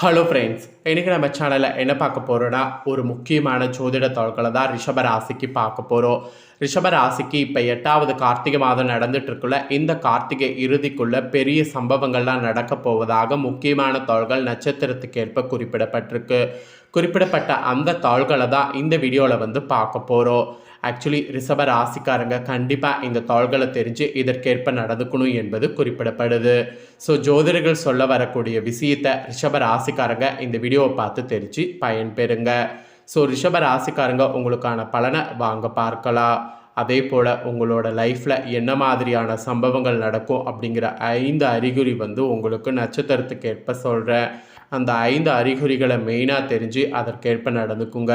Hello friends இன்றைக்கி நம்ம சேனலில் என்ன பார்க்க போகிறோன்னா ஒரு முக்கியமான ஜோதிட தாள்களை தான் ரிஷப ராசிக்கு பார்க்க போகிறோம் ரிஷப ராசிக்கு இப்போ எட்டாவது கார்த்திகை மாதம் நடந்துட்டுருக்குள்ள இந்த கார்த்திகை இறுதிக்குள்ளே பெரிய சம்பவங்கள்லாம் நடக்க போவதாக முக்கியமான தாள்கள் நட்சத்திரத்துக்கேற்ப குறிப்பிடப்பட்டிருக்கு. குறிப்பிடப்பட்ட அந்த தாள்களை தான் இந்த வீடியோவில் வந்து பார்க்க போகிறோம் ஆக்சுவலி ரிஷப ராசிக்காரங்க கண்டிப்பாக இந்த தாள்களை தெரிஞ்சு இதற்கேற்ப நடந்துக்கணும் என்பது குறிப்பிடப்படுது. ஸோ ஜோதிடர்கள் சொல்ல வரக்கூடிய விஷயத்தை ரிஷப ராசிக்காரங்க இந்த வீடியோவை பார்த்து தெரிஞ்சு பயன்பெறுங்க. ஸோ ரிஷப ராசிக்காரங்க உங்களுக்கான பலனை வாங்க பார்க்கலாம். அதே போல் உங்களோட லைஃப்பில் என்ன மாதிரியான சம்பவங்கள் நடக்கும் அப்படிங்கிற ஐந்து அறிகுறி வந்து உங்களுக்கு நட்சத்திரத்துக்கு ஏற்ப சொல்கிறேன் அந்த ஐந்து அறிகுறிகளை மெயினாக தெரிஞ்சு அதற்கேற்ப நடந்துக்குங்க.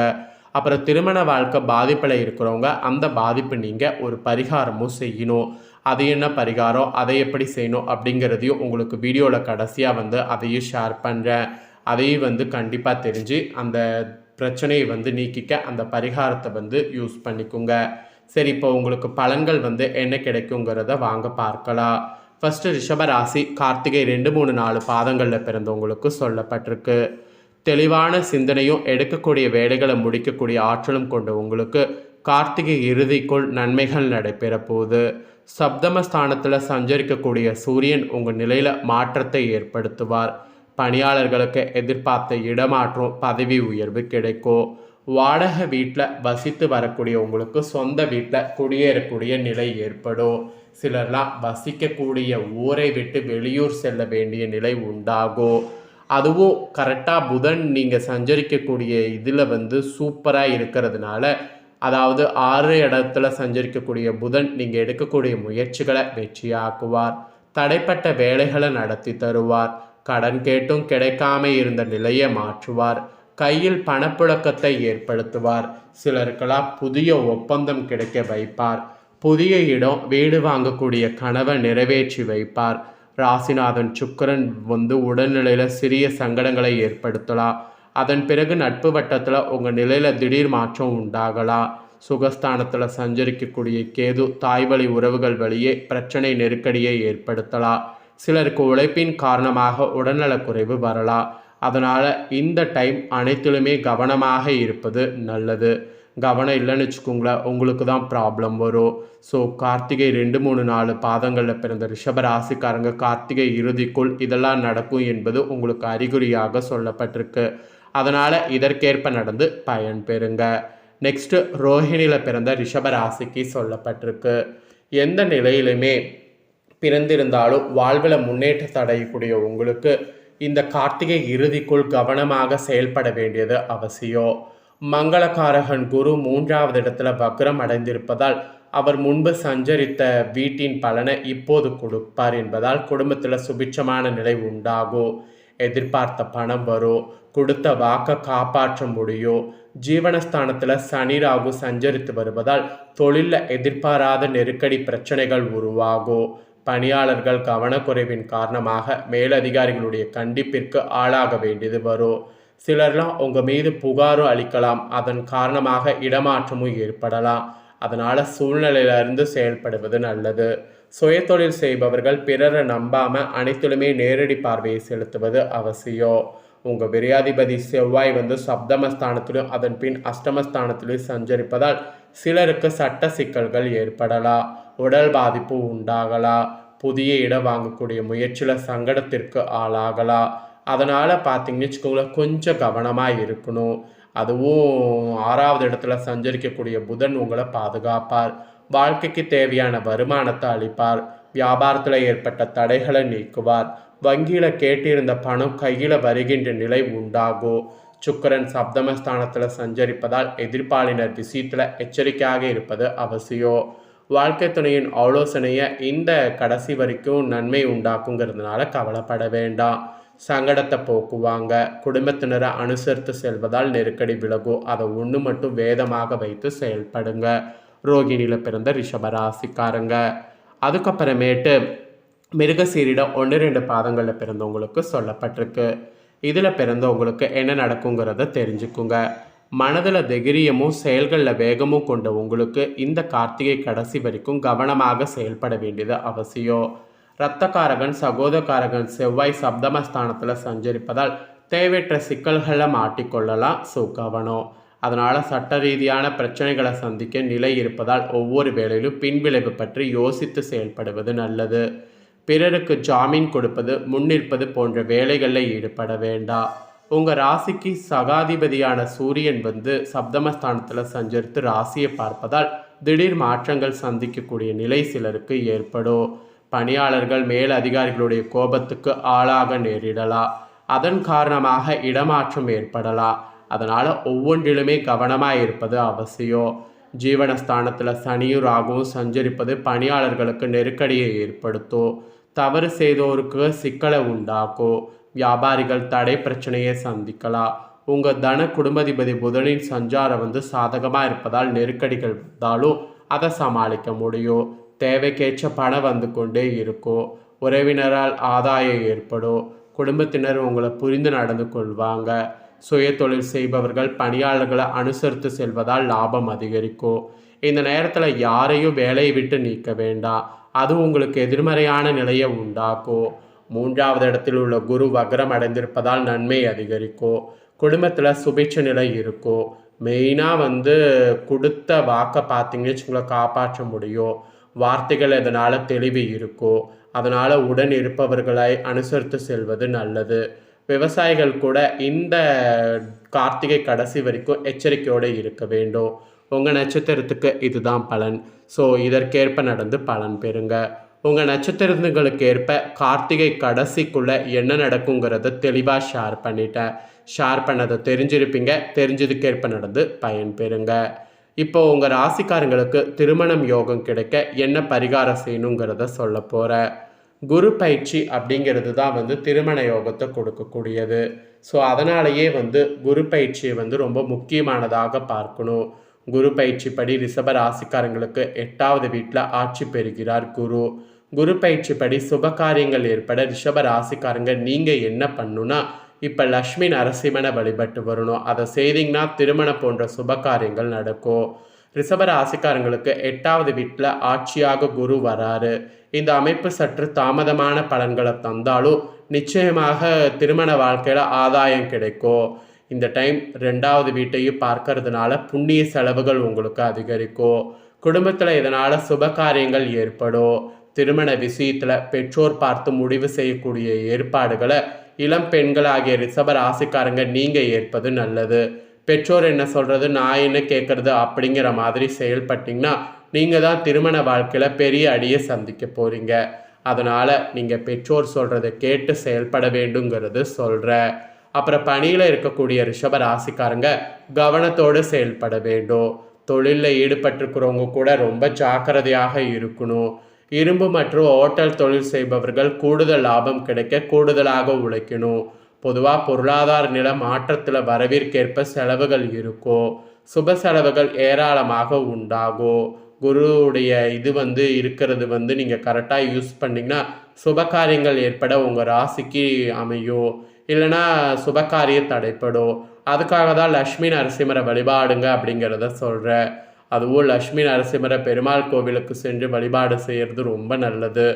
அப்புறம் திருமண வாழ்க்கை பாதிப்பில் இருக்கிறவங்க அந்த பாதிப்பு நீங்கள் ஒரு பரிகாரமும் செய்யணும். அது என்ன பரிகாரம்? அதை எப்படி செய்யணும்? அப்படிங்கிறதையும் உங்களுக்கு வீடியோவில் கடைசியாக வந்து அதையும் ஷேர் பண்ணுறேன் அதையும் வந்து கண்டிப்பாக தெரிஞ்சு அந்த பிரச்சனையை வந்து நீக்கிக்க அந்த பரிகாரத்தை வந்து யூஸ் பண்ணிக்கோங்க. சரி இப்போ உங்களுக்கு பலன்கள் வந்து என்ன கிடைக்குங்கிறத வாங்க பார்க்கலாம். ஃபஸ்ட்டு ரிஷபராசி கார்த்திகை ரெண்டு மூணு நாலு பாதங்களில் பிறந்தவங்களுக்கு சொல்லப்பட்டிருக்கு. தெளிவான சிந்தனையும் எடுக்கக்கூடிய வேலைகளை முடிக்கக்கூடிய ஆற்றலும் கொண்ட உங்களுக்கு கார்த்திகை இறுதிக்குள் நன்மைகள் நடைபெற போகுது சப்தமஸ்தானத்தில் சஞ்சரிக்கக்கூடிய சூரியன் உங்கள் நிலையில் மாற்றத்தை ஏற்படுத்துவார். பணியாளர்களுக்கு எதிர்பார்த்த இடமாற்றம் பதவி உயர்வு கிடைக்கும். வாடகை வீட்டில் வசித்து வரக்கூடிய உங்களுக்கு சொந்த வீட்டில் குடியேறக்கூடிய நிலை ஏற்படும். சிலர்லாம் வசிக்கக்கூடிய ஊரை விட்டு வெளியூர் செல்ல வேண்டிய நிலை உண்டாகும். அதுவும் கரெக்டாக புதன் நீங்கள் சஞ்சரிக்கக்கூடிய இதில் வந்து சூப்பராக இருக்கிறதுனால அதாவது ஆறு இடத்துல சஞ்சரிக்கக்கூடிய புதன் நீங்கள் எடுக்கக்கூடிய முயற்சிகளை வெற்றியாக்குவார். தடைப்பட்ட வேலைகளை நடத்தி தருவார். கடன் கேட்டும் கிடைக்காம இருந்த நிலையை மாற்றுவார். கையில் பணப்புழக்கத்தை ஏற்படுத்துவார். சிலருக்கெல்லாம் புதிய ஒப்பந்தம் கிடைக்க வைப்பார். புதிய இடம் வீடு வாங்கக்கூடிய கனவை நிறைவேற்றி வைப்பார். ராசிநாதன் சுக்கரன் வந்து உடல்நிலையில் சிறிய சங்கடங்களை ஏற்படுத்தலாம் அதன் பிறகு நட்பு வட்டத்தில் உங்கள் நிலையில் திடீர் மாற்றம் உண்டாகலாம் சுகஸ்தானத்தில் சஞ்சரிக்கக்கூடிய கேது தாய்வழி உறவுகள் வழியே பிரச்சனை நெருக்கடியை ஏற்படுத்தலாம் சிலருக்கு உழைப்பின் காரணமாக உடல்நலக்குறைவு வரலாம் அதனால் இந்த டைம் அனைத்திலுமே கவனமாக இருப்பது நல்லது. கவனம் இல்லைன்னு வச்சுக்கோங்களேன் உங்களுக்கு தான் ப்ராப்ளம் வரும். ஸோ கார்த்திகை ரெண்டு மூணு நாலு பாதங்களில் பிறந்த ரிஷப ராசிக்காரங்க கார்த்திகை இறுதிக்குள் இதெல்லாம் நடக்கும் என்பது உங்களுக்கு அறிகுறியாக சொல்லப்பட்டிருக்கு. அதனால் இதற்கேற்ப நடந்து பயன் பெறுங்க. நெக்ஸ்ட்டு ரோஹிணியில் பிறந்த ரிஷப ராசிக்கு சொல்லப்பட்டிருக்கு. எந்த நிலையிலுமே பிறந்திருந்தாலும் வாழ்வில் முன்னேற்றத்தை அடையக்கூடிய உங்களுக்கு இந்த கார்த்திகை இறுதிக்குள் கவனமாக செயல்பட வேண்டியது அவசியம். மங்களகாரகன் குரு மூன்றாவது இடத்துல வக்ரம் அடைந்திருப்பதால் அவர் முன்பு சஞ்சரித்த வீட்டின் பலனை இப்போது கொடுப்பார் என்பதால் குடும்பத்தில் சுபிட்சமான நிலை உண்டாகும் எதிர்பார்த்த பணம் வரும் கொடுத்த வாக்கை காப்பாற்ற முடியும் ஜீவனஸ்தானத்தில் சனி ராகு சஞ்சரித்து வருவதால் தொழிலில் எதிர்பாராத நெருக்கடி பிரச்சனைகள் உருவாகும் பணியாளர்கள் கவனக்குறைவின் காரணமாக மேலதிகாரிகளுடைய கண்டிப்பிற்கு ஆளாக வேண்டியது வரும் சிலர்லாம் உங்கள் மீது புகாரும் அளிக்கலாம். அதன் காரணமாக இடமாற்றமும் ஏற்படலாம். அதனால் சூழ்நிலையிலிருந்து செயல்படுவது நல்லது. சுயதொழில் செய்பவர்கள் பிறரை நம்பாமல் அனைத்திலுமே நேரடி பார்வையை செலுத்துவது அவசியம். உங்கள் விரையாதிபதி செவ்வாய் வந்து சப்தமஸ்தானத்திலும் அதன் பின் அஷ்டமஸ்தானத்திலும் சஞ்சரிப்பதால் சிலருக்கு சட்ட சிக்கல்கள் ஏற்படலாம். உடல் பாதிப்பு உண்டாகலாம். புதிய இடம் வாங்கக்கூடிய முயற்சியில் சங்கடத்திற்கு ஆளாகலாம். அதனால் பார்த்தீங்கன்னு வச்சுக்கோங்களேன் கொஞ்சம் கவனமாக இருக்கணும். அதுவும் ஆறாவது இடத்துல சஞ்சரிக்கக்கூடிய புதன் உங்களை பாதுகாப்பார். வாழ்க்கைக்கு தேவையான வருமானத்தை அளிப்பார். வியாபாரத்தில் ஏற்பட்ட தடைகளை நீக்குவார். வங்கியில் கேட்டிருந்த பணம் கையில் வருகின்ற நிலை உண்டாகும். சுக்கரன் சப்தமஸ்தானத்தில் சஞ்சரிப்பதால் எதிர்ப்பாளினர் விஷயத்தில் எச்சரிக்கையாக இருப்பது அவசியம். வாழ்க்கை துணையின் ஆலோசனையை இந்த கடைசி வரைக்கும் நன்மை உண்டாக்குங்கிறதுனால கவலைப்பட வேண்டாம். சங்கடத்தை போக்குவாங்க. குடும்பத்தினரை அனுசரித்து செல்வதால் நெருக்கடி விலகும். அதை ஒன்று மட்டும் வேதமாக வைத்து செயல்படுங்க. ரோகிணியில் பிறந்த ரிஷபராசிக்காரங்க அதுக்கப்புறமேட்டு மிருகசீரிடம் ஒன்று ரெண்டு பாதங்களில் பிறந்தவங்களுக்கு சொல்லப்பட்டிருக்கு. இதில் பிறந்தவங்களுக்கு என்ன நடக்குங்கிறத தெரிஞ்சுக்குங்க. மனதில் தைரியமும் செயல்களில் வேகமும் கொண்ட உங்களுக்கு இந்த கார்த்திகை கடைசி வரைக்கும் கவனமாக செயல்பட வேண்டியது அவசியம். இரத்தக்காரகன் சகோதரக்காரகன் செவ்வாய் சப்தமஸ்தானத்தில் சஞ்சரிப்பதால் தேவையற்ற சிக்கல்களை மாட்டிக்கொள்ளலாம். ஸோ கவனம். அதனால் சட்ட ரீதியான பிரச்சனைகளை சந்திக்க நிலை இருப்பதால் ஒவ்வொரு வேளையிலும் பின்விளைவு பற்றி யோசித்து செயல்படுவது நல்லது. பிறருக்கு ஜாமீன் கொடுப்பது முன்னிற்பது போன்ற வேலைகளில் ஈடுபட வேண்டாம். உங்கள் ராசிக்கு சகாதிபதியான சூரியன் வந்து சப்தமஸ்தானத்தில் சஞ்சரித்து ராசியை பார்ப்பதால் திடீர் மாற்றங்கள் சந்திக்கக்கூடிய நிலை சிலருக்கு ஏற்படும். பணியாளர்கள் மேல் அதிகாரிகளுடைய கோபத்துக்கு ஆளாக நேரிடலாம் அதன் காரணமாக இடமாற்றம் ஏற்படலாம் அதனால் ஒவ்வொன்றிலுமே கவனமாக இருப்பது அவசியம் ஜீவனஸ்தானத்தில் சனியும் ராகுவும் சஞ்சரிப்பது பணியாளர்களுக்கு நெருக்கடியை ஏற்படுத்தும் தவறு செய்தோருக்கு சிக்கலை உண்டாக்கும் வியாபாரிகள் தடை பிரச்சனையை சந்திக்கலாம் உங்கள் தன குடும்பதிபதி புதனின் சஞ்சாரம் வந்து சாதகமாக இருப்பதால் நெருக்கடிகள் வந்தாலும் அதை சமாளிக்க முடியும் தேவைக்கேற்ற பணம் வந்து கொண்டே இருக்கும் உறவினரால் ஆதாயம் ஏற்படும் குடும்பத்தினர் உங்களை புரிந்து நடந்து கொள்வாங்க. சுய தொழில் செய்பவர்கள் பணியாளர்களை அனுசரித்து செல்வதால் லாபம் அதிகரிக்கும் இந்த நேரத்தில் யாரையும் வேலையை விட்டு நீக்க வேண்டாம் அது உங்களுக்கு எதிர்மறையான நிலையை உண்டாக்கும் மூன்றாவது இடத்தில் உள்ள குரு வக்ரம் அடைந்திருப்பதால் நன்மை அதிகரிக்கும் குடும்பத்தில் சுபிட்ச நிலை இருக்கும் மெயினாக வந்து கொடுத்த வாக்கை பார்த்தீங்கன்னு வச்சுங்களை காப்பாற்ற முடியும் வார்த்தைகள் எதனால் தெளிவு இருக்கோ அதனால் உடன் இருப்பவர்களை அனுசரித்து செல்வது நல்லது. விவசாயிகள் கூட இந்த கார்த்திகை கடைசி வரைக்கும் எச்சரிக்கையோடு இருக்க வேண்டும். உங்கள் நட்சத்திரத்துக்கு இதுதான் பலன். ஸோ இதற்கேற்ப நடந்து பலன் பெறுங்க. உங்கள் நட்சத்திரங்களுக்கு ஏற்ப கார்த்திகை கடைசிக்குள்ளே என்ன நடக்குங்கிறத தெளிவாக ஷேர் பண்ணிட்டேன். ஷேர் பண்ணதை தெரிஞ்சிருப்பீங்க. தெரிஞ்சதுக்கேற்ப நடந்து பயன்பெறுங்க இப்போ உங்கள் ராசிக்காரங்களுக்கு திருமணம் யோகம் கிடைக்க என்ன பரிகாரம் செய்யணுங்கிறத சொல்ல போகிற குரு பயிற்சி அப்படிங்கிறது தான் வந்து திருமண யோகத்தை கொடுக்கக்கூடியது. ஸோ அதனாலேயே வந்து குரு பயிற்சியை வந்து ரொம்ப முக்கியமானதாக பார்க்கணும். குரு பயிற்சி படி ரிஷப ராசிக்காரங்களுக்கு எட்டாவது வீட்டில் ஆட்சி பெறுகிறார் குரு. குரு பயிற்சி படி சுப காரியங்கள் ஏற்பட ரிஷப ராசிக்காரங்க நீங்கள் என்ன பண்ணுன்னா இப்போ லக்ஷ்மி நரசிம்மனை வழிபட்டு வரணும். அதை செய்தீங்கன்னா திருமணம் போன்ற சுப காரியங்கள் நடக்கும். ரிஷப ராசிக்காரங்களுக்கு எட்டாவது வீட்டில் ஆட்சியாக குரு வராரு. இந்த அமைப்பு சற்று தாமதமான பலன்களை தந்தாலும் நிச்சயமாக திருமண வாழ்க்கையில் ஆதாயம் கிடைக்கும். இந்த டைம் ரெண்டாவது வீட்டையும் பார்க்கறதுனால புண்ணிய செலவுகள் உங்களுக்கு அதிகரிக்கும். குடும்பத்தில் இதனால் சுப காரியங்கள் ஏற்படும். திருமண விஷயத்தில் பெற்றோர் பார்த்து முடிவு செய்யக்கூடிய ஏற்பாடுகளை இளம் பெண்களாகிய ரிஷப ராசிக்காரங்க நீங்கள் ஏற்பது நல்லது. பெற்றோர் என்ன சொல்கிறது நான் என்ன கேட்குறது? அப்படிங்கிற மாதிரி செயல்பட்டிங்கன்னா நீங்கள் தான் திருமண வாழ்க்கையில் பெரிய அடியை சந்திக்க போகிறீங்க அதனால் நீங்கள் பெற்றோர் சொல்கிறத கேட்டு செயல்பட வேண்டுங்கிறது சொல்கிறேன் அப்புறம் பணியில் இருக்கக்கூடிய ரிஷப ராசிக்காரங்க கவனத்தோடு செயல்பட வேண்டும். தொழிலில் ஈடுபட்டிருக்கிறவங்க கூட ரொம்ப ஜாக்கிரதையாக இருக்கணும். இரும்பு மற்றும் ஓட்டல் தொழில் செய்பவர்கள் கூடுதல் லாபம் கிடைக்க கூடுதலாக உழைக்கணும். பொதுவாக பொருளாதார நில மாற்றத்தில் வரவிற்கேற்ப செலவுகள் இருக்கும். சுப செலவுகள் ஏராளமாக உண்டாகும். குருவுடைய இது வந்து இருக்கிறது வந்து நீங்கள் கரெக்டாக யூஸ் பண்ணிங்கன்னா சுபகாரியங்கள் ஏற்பட உங்கள் ராசிக்கு அமையும். இல்லைன்னா சுபகாரியம் தடைப்படும். அதுக்காக தான் லக்ஷ்மி நரசிம்மரை வழிபாடுங்க அப்படிங்கிறத சொல்கிறேன் அதுவும் லக்ஷ்மி நரசிம்மரை பெருமாள் கோவிலுக்கு சென்று வழிபாடு செய்கிறது ரொம்ப நல்லது.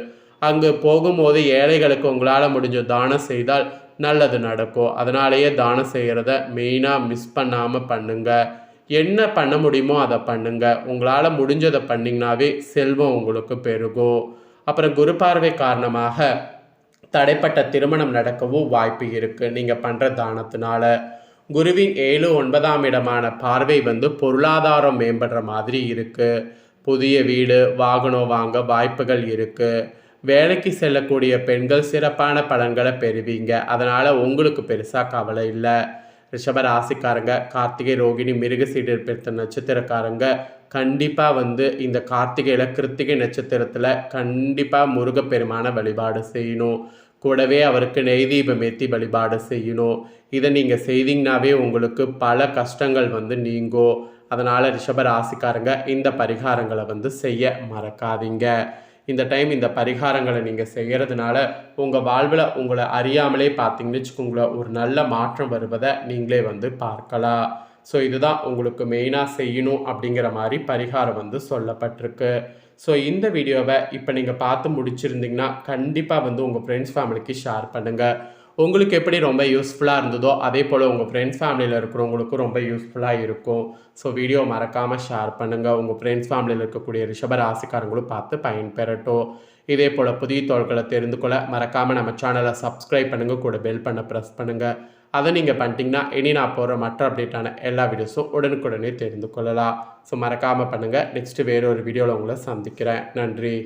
அங்கு போகும்போது ஏழைகளுக்கு உங்களால் முடிஞ்ச தானம் செய்தால் நல்லது நடக்கும். அதனாலேயே தானம் செய்கிறத மெயினாக மிஸ் பண்ணாமல் பண்ணுங்கள் என்ன பண்ண முடியுமோ அதை பண்ணுங்க. உங்களால் முடிஞ்சதை பண்ணிங்கனாவே செல்வம் உங்களுக்கு பெருகும். அப்புறம் குரு பார்வை காரணமாக தடைப்பட்ட திருமணம் நடக்கவும் வாய்ப்பு இருக்குது நீங்கள் பண்ணுற தானத்தினால. குருவின் ஏழு ஒன்பதாம் இடமான பார்வை வந்து பொருளாதாரம் மேம்படுற மாதிரி இருக்குது புதிய வீடு வாகனம் வாங்க வாய்ப்புகள் இருக்குது வேலைக்கு செல்லக்கூடிய பெண்கள் சிறப்பான பலன்களை பெறுவீங்க. அதனால் உங்களுக்கு பெருசாக கவலை இல்லை. ரிஷப ராசிக்காரங்க கார்த்திகை ரோகிணி மிருக சீடர்பெடுத்த நட்சத்திரக்காரங்க கண்டிப்பாக வந்து இந்த கார்த்திகையில் கிருத்திகை நட்சத்திரத்தில் கண்டிப்பாக முருகப்பெருமான வழிபாடு செய்யணும். கூடவே அவருக்கு நெய்தீபம் ஏற்றி வழிபாடு செய்யணும் இதை நீங்கள் செய்தீங்கனாவே உங்களுக்கு பல கஷ்டங்கள் வந்து நீங்கும் அதனால் ரிஷபராசிக்காரங்க இந்த பரிகாரங்களை வந்து செய்ய மறக்காதீங்க. இந்த டைம் இந்த பரிகாரங்களை நீங்கள் செய்கிறதுனால உங்கள் வாழ்வில் உங்களை அறியாமலே பார்த்தீங்கன்னு வச்சுக்கோங்களேன் ஒரு நல்ல மாற்றம் வருவதை நீங்களே வந்து பார்க்கலாம். ஸோ இதுதான் உங்களுக்கு மெயினாக செய்யணும் அப்படிங்கிற மாதிரி பரிகாரம் வந்து சொல்லப்பட்டிருக்கு. ஸோ இந்த வீடியோவை இப்போ நீங்கள் பார்த்து முடிச்சிருந்தீங்கன்னா கண்டிப்பாக வந்து உங்கள் ஃப்ரெண்ட்ஸ் ஃபேமிலிக்கு ஷேர் பண்ணுங்கள் உங்களுக்கு எப்படி ரொம்ப யூஸ்ஃபுல்லாக இருந்ததோ அதே போல் உங்கள் ஃப்ரெண்ட்ஸ் ஃபேமிலியில் இருக்கிறவங்களுக்கும் ரொம்ப யூஸ்ஃபுல்லாக இருக்கும். ஸோ வீடியோ மறக்காமல் ஷேர் பண்ணுங்கள் உங்கள் ஃப்ரெண்ட்ஸ் ஃபேமிலியில் இருக்கக்கூடிய ரிஷப ராசிக்காரங்களும் பார்த்து பயன்பெறட்டும். இதே போல் புதிய தோள்களை தெரிந்து கொள்ள மறக்காமல் நம்ம சேனலை சப்ஸ்கிரைப் பண்ணுங்கள் கூட பெல் பண்ண ப்ரெஸ் பண்ணுங்கள் அதை நீங்கள் பண்ணிட்டீங்கன்னா இனி நான் போகிற மற்ற அப்டேட்டான எல்லா வீடியோஸும் உடனுக்குடனே தெரிந்து கொள்ளலாம். ஸோ மறக்காமல் பண்ணுங்கள் நெக்ஸ்ட்டு வேறு ஒரு வீடியோவில் உங்களை சந்திக்கிறேன். நன்றி.